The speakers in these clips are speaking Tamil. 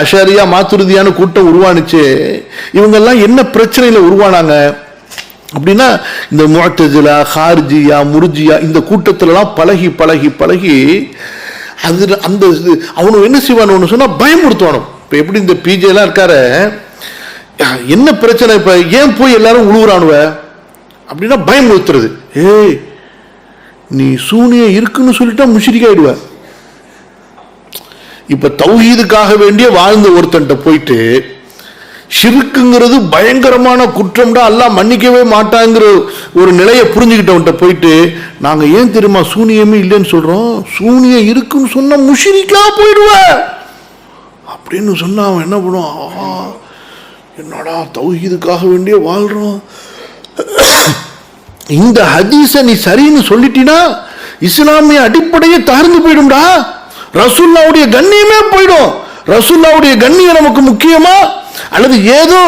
அஷாரியா மாத்துருதியான கூட்டம் உருவானுச்சு. இவங்கெல்லாம் என்ன பிரச்சனையில் உருவானாங்க? அப்படின்னா இந்த முஅத்தஜிலா ஹார்ஜியா முர்ஜியா இந்த கூட்டத்திலலாம் பழகி பழகி பழகி அது அந்த இது அவனு என்ன செய்வானு ஒன்று சொன்னால் பயமுறுத்துவானும். இப்போ எப்படி இந்த பிஜேலாம் இருக்காரு? என்ன பிரச்சனை இப்போ? ஏன் போய் எல்லாரும் உழுவுறானுவ? அப்படின்னா பயமுறுத்துறது. ஏய் நீ சூனியம் இருக்குன்னு சொல்லிட்டா முஷிரிக்காயிடுவேன் இப்போ தௌஹீதுக்காக வேண்டிய வாழ்ந்த ஒருத்தன்ட்ட போயிட்டு ஷிருக்குங்கிறது பயங்கரமான குற்றம்டா எல்லாம் மன்னிக்கவே மாட்டாங்கிற ஒரு நிலையை புரிஞ்சுக்கிட்டவன்ட்ட போயிட்டு நாங்கள் ஏன் தெரியுமா சூனியமே இல்லைன்னு சொல்கிறோம் சூனியம் இருக்குன்னு சொன்னால் முஷிரிக்கா போயிடுவ. அப்படின்னு சொன்னால் அவன் என்ன பண்ணுவான்? ஆஹா, என்னடா தௌஹீதுக்காக வேண்டிய வாழ்கிறோம் இந்த ஹதீஸை நீ சரின்னு சொல்லிட்டினா இஸ்லாமிய அடிப்படையே தகர்ந்து போயிடும்டா. ரசுல்லாவுடைய கண்ணியமே போயிடும். ரசுல்லாவுடைய கண்ணியம் நமக்கு முக்கியமா? அல்லது ஏதோ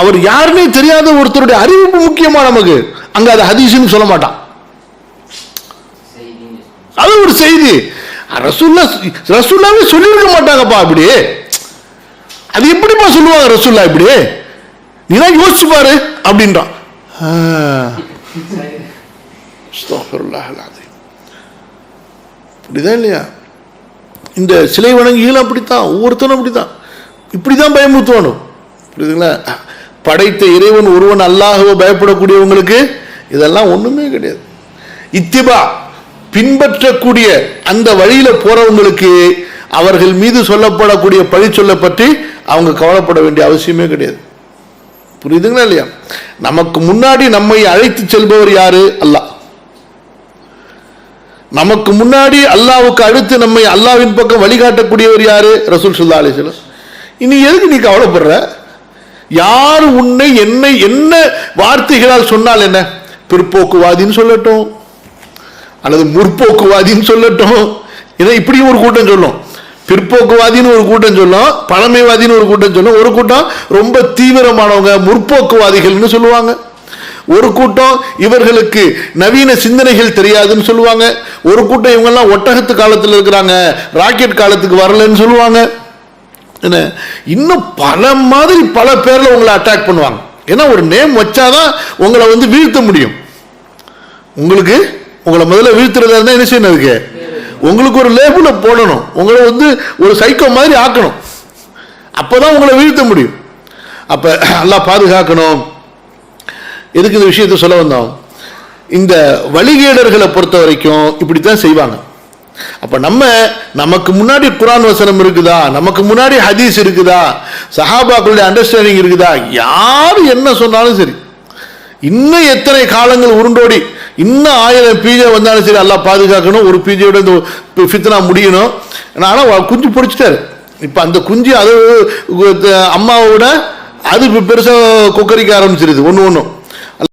அவர் யாருன்னே தெரியாத ஒருத்தருடைய அறிவிப்பு முக்கியமா நமக்கு? அங்க அது ஹதீஸ்னு சொல்ல மாட்டான். அது ஒரு செய்தி. ரசுல்லா ரசுல்லாவே சொல்லியிருக்க மாட்டாங்கப்பா அப்படி. அது எப்படிப்பா சொல்லுவாங்க ரசுல்லா இப்படி? நீதான் யோசிச்சு பாரு அப்படின்றான். இப்படிதான் இல்லையா? இந்த சிலை வணங்கிகளும் அப்படித்தான் ஒவ்வொருத்தனும் அப்படித்தான். இப்படிதான் பயமுறுத்துவானும். புரியுதுங்களா? படைத்த இறைவன் ஒருவன் அல்லாஹுவை பயப்படக்கூடியவங்களுக்கு இதெல்லாம் ஒன்றுமே கிடையாது. இத்திபா பின்பற்றக்கூடிய அந்த வழியில் போகிறவங்களுக்கு அவர்கள் மீது சொல்லப்படக்கூடிய பழி சொல்ல பற்றி அவங்க கவலைப்பட வேண்டிய அவசியமே கிடையாது. புரியுதுங்களா இல்லையா? நமக்கு முன்னாடி நம்மை அழைத்து செல்பவர் யாரு? அல்லா நமக்கு முன்னாடி அல்லாவுக்கு அடுத்து நம்மை அல்லாவின் பக்கம் வழிகாட்டக்கூடியவர் யாரு? ரசூல் சுல்லா அலிஸ்லாம் இனி எதுக்கு நீ கவலைப்படுற? யார் உன்னை என்னை என்ன வார்த்தைகளால் சொன்னால் என்ன? பிற்போக்குவாதின்னு சொல்லட்டும். அல்லது முற்போக்குவாதின்னு சொல்லட்டும். இதை இப்படியும் ஒரு கூட்டம் சொல்லும். பிற்போக்குவாதின்னு ஒரு கூட்டம் சொல்லும். பழமைவாதின்னு ஒரு கூட்டம் சொல்லும். ஒரு கூட்டம் ரொம்ப தீவிரமானவங்க முற்போக்குவாதிகள்னு சொல்லுவாங்க. ஒரு கூட்டம் இவர்களுக்கு நவீன சிந்தனைகள் தெரியாதுன்னு சொல்லுவாங்க. ஒரு கூட்டம் இவங்கெல்லாம் ஒட்டகத்து காலத்தில் இருக்கிறாங்க ராக்கெட் காலத்துக்கு வரலன்னு சொல்லுவாங்க. என்ன? இன்னும் பல மாதிரி பல பேரில் உங்களை அட்டாக் பண்ணுவாங்க. ஏன்னா ஒரு நேம் வச்சாதான் உங்களை வந்து வீழ்த்த முடியும். உங்களுக்கு உங்களை முதல்ல வீழ்த்துறதா இருந்தால் என்ன செய்யணும் அதுக்கு? உங்களுக்கு ஒரு லேபிளை போடணும். உங்களை வந்து ஒரு சைக்கோ மாதிரி ஆக்கணும். அப்போ தான் உங்களை வீழ்த்த முடியும். அப்போ நல்லா பாதுகாக்கணும். எதுக்கு இந்த விஷயத்தை சொல்ல வந்தோம்? இந்த வழிகேடர்களை பொறுத்த வரைக்கும் இப்படித்தான் செய்வாங்க. அப்போ நம்ம நமக்கு முன்னாடி குரான் வசனம் இருக்குதா? நமக்கு முன்னாடி ஹதீஸ் இருக்குதா? சஹாபாக்களுடைய அண்டர்ஸ்டாண்டிங் இருக்குதா? யார் என்ன சொன்னாலும் சரி. இன்னும் எத்தனை காலங்கள் உருண்டோடி இன்னும் ஆயிரம் பீஜை வந்தாலும் சரி எல்லாம் பாதுகாக்கணும். ஒரு பீஜையோட இந்த ஃபித்னா முடியணும். ஆனால் குஞ்சு பிடிச்சிட்டாரு. இப்போ அந்த குஞ்சு அது அம்மாவோட அது பெருசாக கொக்கரிக்க ஆரம்பிச்சிருது. ஒன்று ஒன்றும்